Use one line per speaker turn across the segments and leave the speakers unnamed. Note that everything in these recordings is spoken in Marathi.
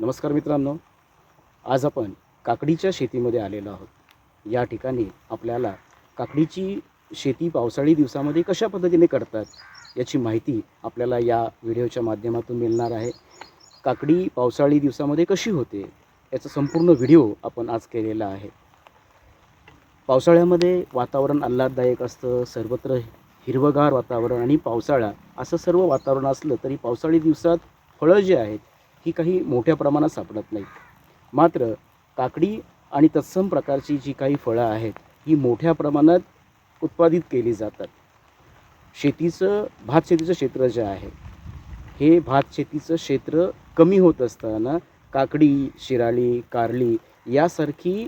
नमस्कार मित्रांनो. आज आपण काकडीच्या शेतीमध्ये आलेलो आहोत. या ठिकाणी आपल्याला काकडीची शेती पावसाळी दिवसामध्ये कशा पद्धतीने करतात याची माहिती आपल्याला या व्हिडिओच्या माध्यमातून मिळणार आहे. काकडी पावसाळी दिवसामध्ये कशी होते याचा संपूर्ण व्हिडिओ आपण आज केलेला आहे. पावसाळ्यामध्ये वातावरण आल्हाददायक असतं सर्वत्र हिरवगार वातावरण आणि पावसाळा असं सर्व वातावरण असलं तरी पावसाळी दिवसात फळं जी आहेत ही काही मोठ्या प्रमाणात सापडत नाहीत मात्र काकडी आणि तत्सम प्रकारची जी काही फळं आहेत ही मोठ्या प्रमाणात उत्पादित केली जातात. शेतीचं भात शेतीचं क्षेत्र जे आहे हे भात शेतीचं क्षेत्र कमी होत असताना काकडी शिराळी कारली यासारखी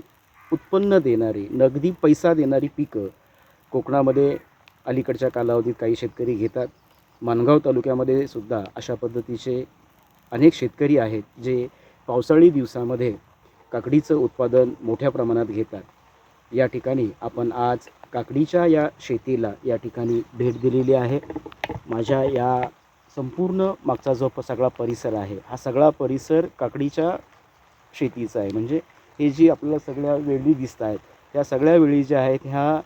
उत्पन्न देणारी नगदी पैसा देणारी पिकं कोकणामध्ये अलीकडच्या कालावधीत काही शेतकरी घेतात. मानगाव तालुक्यामध्ये सुद्धा अशा पद्धतीचे अनेक शेतकरी आहेत जे पावसाळी दिवसामध्ये काकडीचं उत्पादन मोठ्या प्रमाणात घेतात. या ठिकाणी आपण आज काकडीच्या या शेतीला या ठिकाणी भेट दिलेली आहे. माझ्या या संपूर्ण मागचा जो सगळा परिसर आहे हा सगळा परिसर काकडीच्या शेतीचा आहे. म्हणजे हे जी आपल्याला सगळ्या वेळी दिसत आहेत त्या सगळ्या वेळी ज्या आहेत ह्या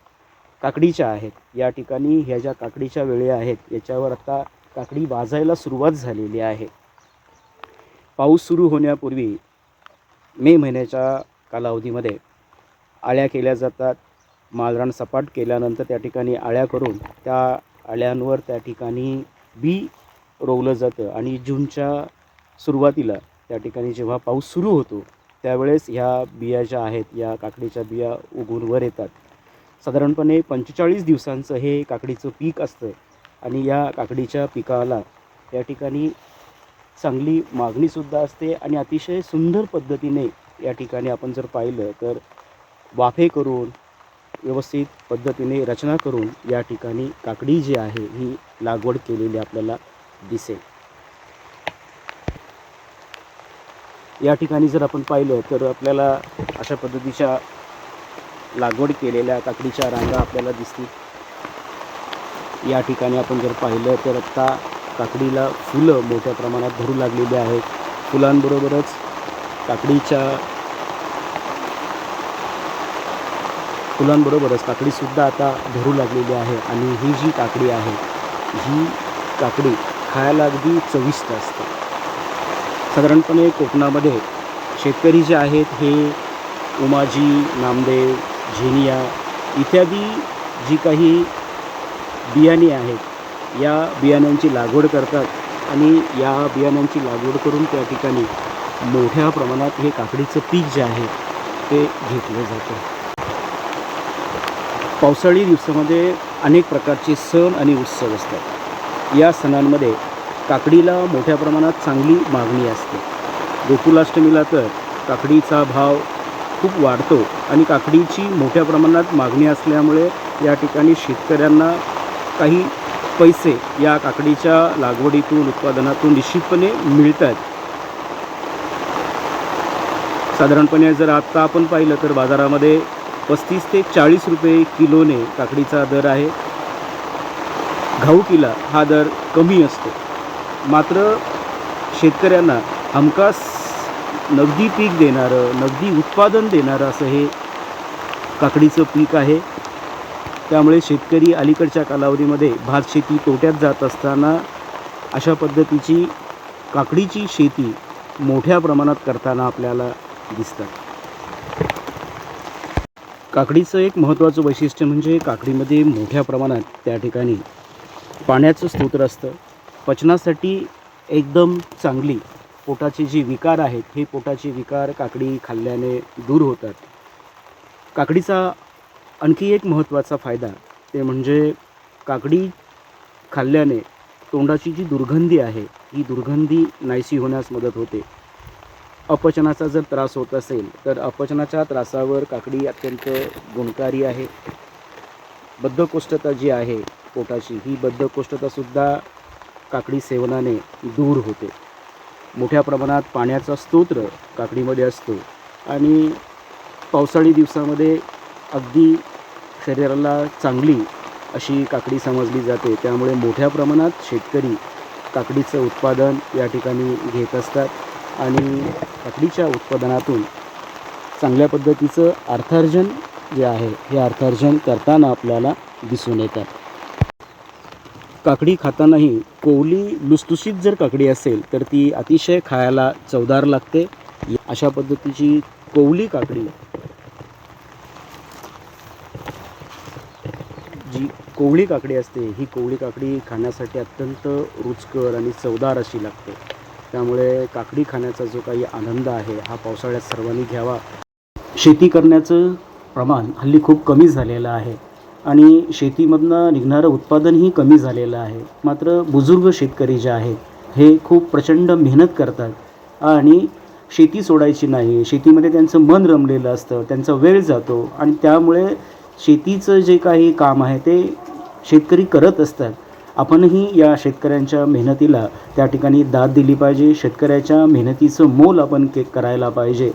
काकडीच्या आहेत. या ठिकाणी ह्या ज्या काकडीच्या वेळी आहेत याच्यावर आता काकडी वाजायला सुरुवात झालेली आहे. पाऊस सुरू होण्यापूर्वी मे महिन्याच्या कालावधीमध्ये आळ्या केल्या जातात. मालरान सपाट केल्यानंतर त्या ठिकाणी आळ्या करून त्या आळ्यांवर त्या ठिकाणी बी रोवलं जातं आणि जूनच्या सुरुवातीला त्या ठिकाणी जेव्हा पाऊस सुरू होतो त्यावेळेस ह्या बिया ज्या आहेत या काकडीच्या बिया उगून वर येतात. साधारणपणे पंचेचाळीस दिवसांचं हे काकडीचं पीक असतं आणि या काकडीच्या पिकाला या ठिकाणी चांगली मागणीसुद्धा असते आणि अतिशय सुंदर पद्धतीने या ठिकाणी आपण जर पाहिलं तर वाफे करून व्यवस्थित पद्धतीने रचना करून या ठिकाणी काकडी जी आहे ही लागवड केलेली आपल्याला दिसेल. या ठिकाणी जर आपण पाहिलं तर आपल्याला अशा पद्धतीच्या लागवड केलेल्या काकडीच्या रांगा आपल्याला दिसतील. या ठिकाणी आपण जर पाहिलं तर आत्ता काकडीला फुलं मोठ्या प्रमाणात धरू लागलेली आहेत. फुलांबरोबरच काकडीच्या फुलांबरोबरच काकडीसुद्धा आता धरू लागलेली आहे आणि ही जी काकडी आहे ही काकडी खायला अगदी चविष्ट असते. साधारणपणे कोकणामध्ये शेतकरी जे आहेत हे उमाजी नामदेव झेनिया इत्यादी जी काही बियाणे आहेत या बियाण्यांची लागवड करतात आणि या बियाण्यांची लागवड करून त्या ठिकाणी मोठ्या प्रमाणात हे काकडीचं पीक जे आहे ते घेतलं जातं. पावसाळी दिवसामध्ये अनेक प्रकारचे सण आणि उत्सव असतात. या सणांमध्ये काकडीला मोठ्या प्रमाणात चांगली मागणी असते. गोकुलाष्टमीला तर काकडीचा भाव खूप वाढतो आणि काकडीची मोठ्या प्रमाणात मागणी असल्यामुळे या ठिकाणी शेतकऱ्यांना काही पैसे या काकडीच्या लागवडीतून उत्पादनातून निश्चितपणे मिळत आहेत साधारणपणे जर आत्ता आपण पाहिलं तर बाजारामध्ये पस्तीस ते चाळीस रुपये किलोने काकडीचा दर आहे. घाऊकीला हा दर कमी असतो. मात्र शेतकऱ्यांना हमखास नगदी पीक देणारं नगदी उत्पादन देणारं असं हे काकडीचं पीक आहे. त्यामुळे शेतकरी अलीकडच्या कालावधीमध्ये भात शेती तोट्यात जात असताना अशा पद्धतीची काकडीची शेती मोठ्या प्रमाणात करताना आपल्याला दिसतात. काकडीचं एक महत्त्वाचं वैशिष्ट्य म्हणजे काकडीमध्ये मोठ्या प्रमाणात त्या ठिकाणी पाण्याचं स्तोत्र असतं. पचनासाठी एकदम चांगली पोटाचे जे विकार आहेत हे पोटाचे विकार काकडी खाल्ल्याने दूर होतात. काकडीचा आणखी एक महत्त्वाचा फायदा ते म्हणजे काकडी खाल्ल्याने तोंडाची जी दुर्गंधी आहे ही दुर्गंधी नाहीशी होण्यास मदत होते. अपचनाचा जर त्रास होत असेल तर अपचनाच्या त्रासावर काकडी अत्यंत गुणकारी आहे. बद्धकोष्ठता जी आहे पोटाची ही बद्धकोष्ठतासुद्धा काकडी सेवनाने दूर होते. मोठ्या प्रमाणात पाण्याचा स्तोत्र काकडीमध्ये असतो. आणि पावसाळी दिवसामध्ये अगदी शरीराला चांगली अशी काकडी समजली जाते. त्यामुळे मोठ्या प्रमाणात शेतकरी काकडीचं उत्पादन या ठिकाणी घेत असतात. आणि काकडीच्या उत्पादनातून चांगल्या पद्धतीचं अर्थार्जन जे आहे हे अर्थार्जन करताना आपल्याला दिसून येतात. काकडी खातानाही कोवली लुसलुशीत जर काकडी असेल तर ती अतिशय खायला चवदार लागते. अशा पद्धतीची कोवली काकडी जी कोवळी काकडी असते ही कोवळी काकडी खाण्यासाठी अत्यंत रुचकर आणि चवदार अशी लागते. त्यामुळे काकडी खाण्याचा जो काही आनंद आहे हा पावसाळ्यात सर्वांनी घ्यावा. शेती करण्याचं प्रमाण हल्ली खूप कमी झालेलं आहे आणि शेतीमधनं निघणारं उत्पादनही कमी झालेलं आहे. मात्र बुजुर्ग शेतकरी जे आहेत हे खूप प्रचंड मेहनत करतात आणि शेती सोडायची नाही. शेतीमध्ये त्यांचं मन रमलेलं असतं त्यांचा वेळ जातो आणि त्यामुळे शेतीचं जे काही काम आहे ते शेतकरी करत असतात. आपणही या शेतकऱ्यांच्या मेहनतीला त्या ठिकाणी दाद दिली पाहिजे. शेतकऱ्याच्या मेहनतीचं मोल आपण के करायला पाहिजे.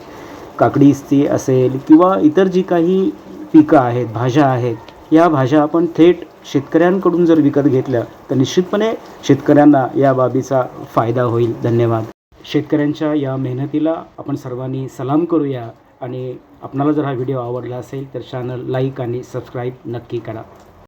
काकडीची असेल किंवा इतर जी काही पिकं आहेत भाज्या आहेत या भाज्या आपण थेट शेतकऱ्यांकडून जर विकत घेतल्या तर निश्चितपणे शेतकऱ्यांना या बाबीचा फायदा होईल. धन्यवाद. शेतकऱ्यांच्या या मेहनतीला आपण सर्वांनी सलाम करूया. आणि आपणाला जर हा व्हिडिओ आवडला असेल तर चॅनल लाईक आणि सबस्क्राईब नक्की करा.